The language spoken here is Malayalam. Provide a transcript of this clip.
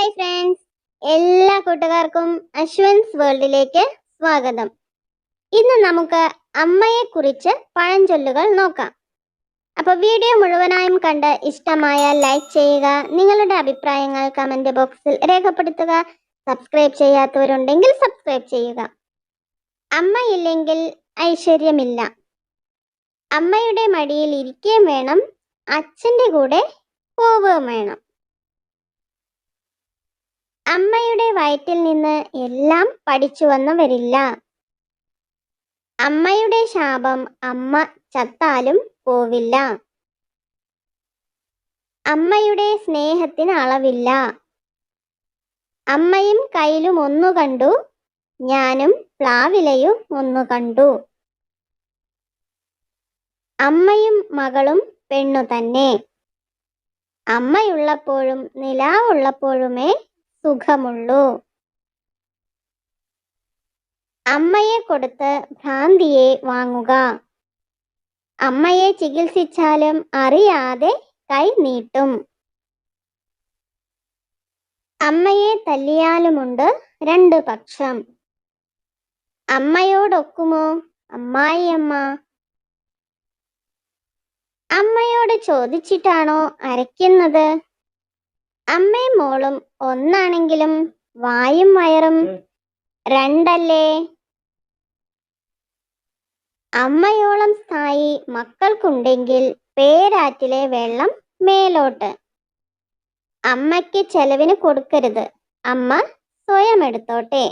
ഹായ് ഫ്രണ്ട്സ് എല്ലാ കൂട്ടുകാർക്കും അശ്വൻസ് വേൾഡിലേക്ക് സ്വാഗതം. ഇന്ന് നമുക്ക് അമ്മയെ കുറിച്ച് പഴഞ്ചൊല്ലുകൾ നോക്കാം. അപ്പോൾ വീഡിയോ മുഴുവനായും കണ്ട് ഇഷ്ടമായ ലൈക്ക് ചെയ്യുക നിങ്ങളുടെ അഭിപ്രായങ്ങൾ കമന്റ് ബോക്സിൽ രേഖപ്പെടുത്തുക സബ്സ്ക്രൈബ് ചെയ്യാത്തവരുണ്ടെങ്കിൽ സബ്സ്ക്രൈബ് ചെയ്യുക. അമ്മയില്ലെങ്കിൽ ഐശ്വര്യമില്ല. അമ്മയുടെ മടിയിൽ ഇരിക്കുകയും വേണം അച്ഛന്റെ കൂടെ പോവുകയും വേണം. അമ്മയുടെ വയറ്റിൽ നിന്ന് എല്ലാം പഠിച്ചു വന്നവരില്ല. അമ്മയുടെ ശാപം അമ്മ ചത്താലും പോവില്ല. അമ്മയുടെ സ്നേഹത്തിന് അളവില്ല. അമ്മയും കയ്യിലും ഒന്നു കണ്ടു ഞാനും പ്ലാവിലയും ഒന്നു കണ്ടു. അമ്മയും മകളും പെണ്ണു തന്നെ. അമ്മയുള്ളപ്പോഴും നിലാവുള്ളപ്പോഴുമേ സുഖമുള്ളൂ. അമ്മയെ കൊടുത്ത് ഭ്രാന്തിയെ വാങ്ങുക. അമ്മയെ ചികിത്സിച്ചാലും അറിയാതെ കൈ നീട്ടും. അമ്മയെ തല്ലിയാലുമുണ്ട് രണ്ട് പക്ഷം. അമ്മയോടൊക്കുമോ? അമ്മായിയമ്മ അമ്മയോട് ചോദിച്ചിട്ടാണോ അരയ്ക്കുന്നത്? അമ്മയും മോളും ഒന്നാണെങ്കിലും വായും വയറും രണ്ടല്ലേ? അമ്മയോളം സ്ഥായി മക്കൾക്കുണ്ടെങ്കിൽ പേരാറ്റിലെ വെള്ളം മേലോട്ട്. അമ്മയ്ക്ക് ചെലവിന് കൊടുക്കരുത്. അമ്മ സ്വയം എടുത്തോട്ടെ